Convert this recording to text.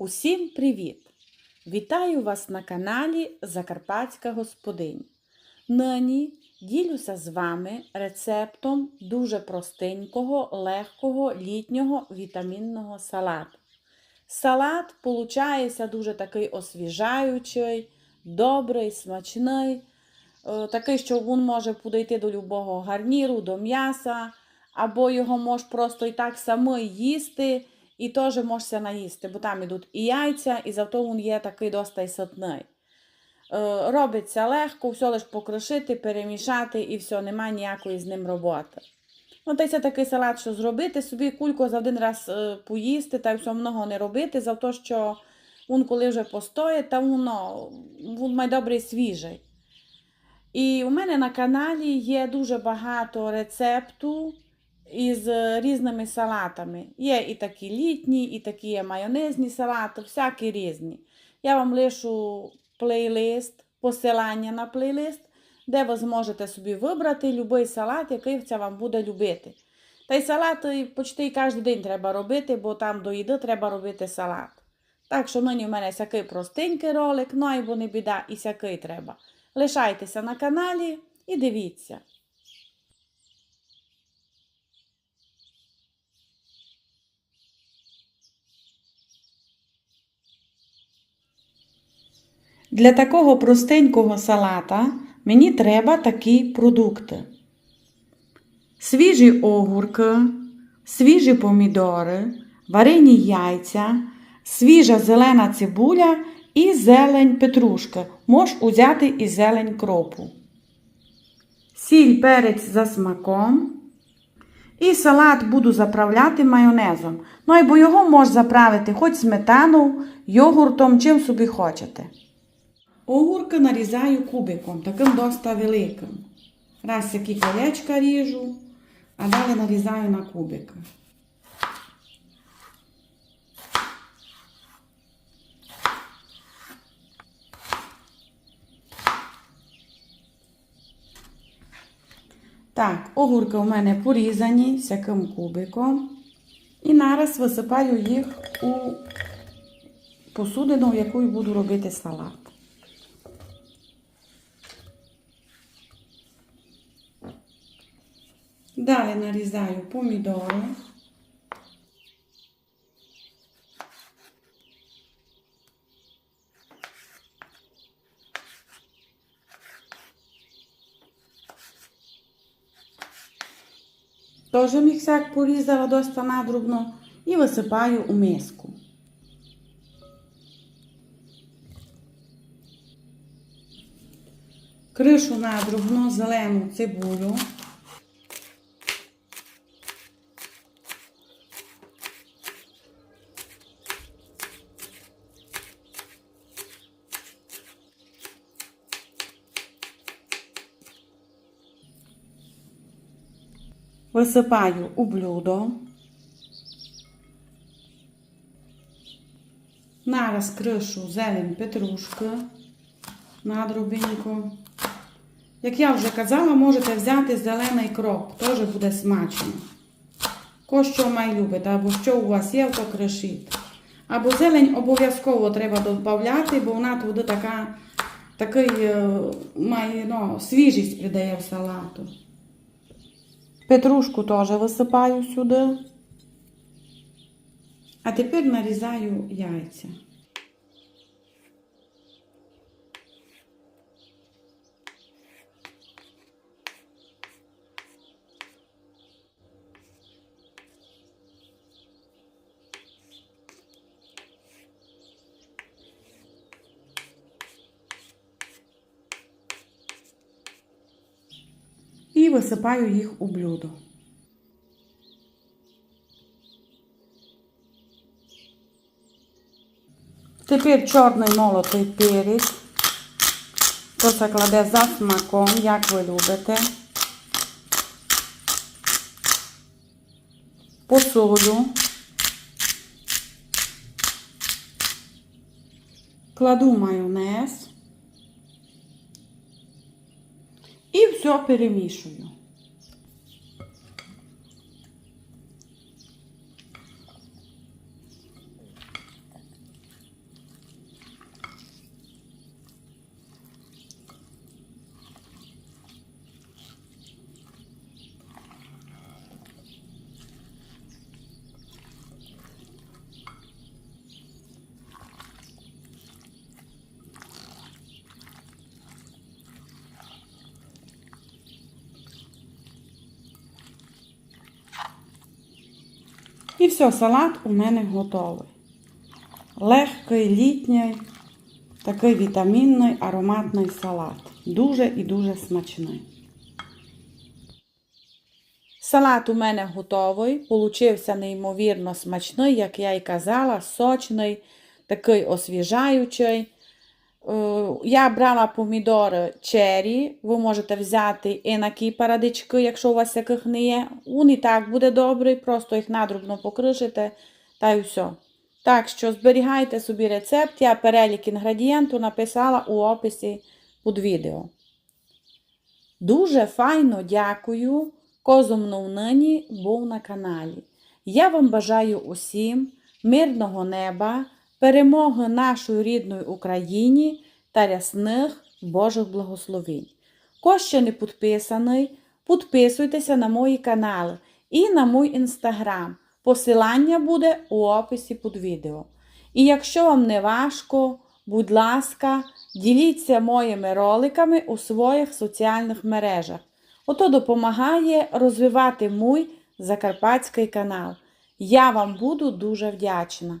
Усім привіт! Вітаю вас на каналі Закарпатська Господинь. Нині ділюся з вами рецептом дуже простенького, легкого літнього вітамінного салату. Салат получається дуже такий освіжаючий, добрий, смачний, е, такий, що він може подійти до любого гарніру, до м'яса, або його можеш просто і так само їсти. І теж можешся наїсти, бо там ідуть і яйця, і зато він є такий досить ситний. Е, робиться легко, все лише покришити, перемішати і все, немає ніякої з ним роботи. Ну, та це такий салат, що зробити, собі кульку за один раз е, поїсти, та все много не робити, за те, що він коли вже постоїть, та воно, він має добрий свіжий. І у мене на каналі є дуже багато рецепту із е, різними салатами. Є і такі літні, і такі майонезні салати, всякі різні. Я вам лишу плейлист, посилання на плейлист, де ви зможете собі вибрати будь-який салат, який це вам буде любити. Та й салати почти кожен день треба робити, бо там до їди треба робити салат. Так що нині в мене сякий простенький ролик, ну і бо не біда, і сякий треба. Лишайтеся на каналі і дивіться. Для такого простенького салата мені треба такі продукти: свіжі огурки, свіжі помідори, варені яйця, свіжа зелена цибуля і зелень петрушки. Можеш узяти і зелень кропу. Сіль перець за смаком. І салат буду заправляти майонезом. Ну і бо його можеш заправити хоч сметану, йогуртом, чим собі хочете. Огурки нарізаю кубиком, таким доста великим. Раз які колечка ріжу, а далі нарізаю на кубики. Так, огурки у мене порізані всяким кубиком. І нараз висипаю їх у посудину, в яку буду робити салат. Далі нарізаю помідори. Теж міксяк порізала доста надрубно і висипаю у миску. Кришу надрубно зелену цибулю. Висипаю у блюдо. Нараз кришу зелень петрушки надрубинку. Як я вже казала, можете взяти зелений кроп, теж буде смачно. Ко що май любите, або що у вас є, то кришіть. Або зелень обов'язково треба додати, бо вона туди така, такий е, ну, свіжість придає в салату. Петрушку теж висипаю сюди. А тепер нарізаю яйця. І висипаю їх у блюдо. Тепер чорний молотий перець. То це кладе за смаком, як ви любите. Посолю. Кладу майонез. І все перемішую. І все, салат у мене готовий. Легкий, літній, такий вітамінний ароматний салат. Дуже і дуже смачний. Салат у мене готовий. Получився неймовірно смачний, як я й казала, сочний, такий освіжаючий. Е, Я брала помідори чері. Ви можете взяти і на парадички, якщо у вас яких не є. Він і так буде добрий, просто їх надрібно покришите та й все. Так що зберігайте собі рецепт. Я перелік інгредієнту написала у описі під відео. Дуже файно дякую, козумнув нині був на каналі. Я вам бажаю усім мирного неба, перемоги нашої рідної Україні та рясних Божих благословень. Хто ще не підписаний, підписуйтеся на мої канали і на мій інстаграм. Посилання буде у описі під відео. І якщо вам не важко, будь ласка, діліться моїми роликами у своїх соціальних мережах. Ото допомагає розвивати мій закарпатський канал. Я вам буду дуже вдячна.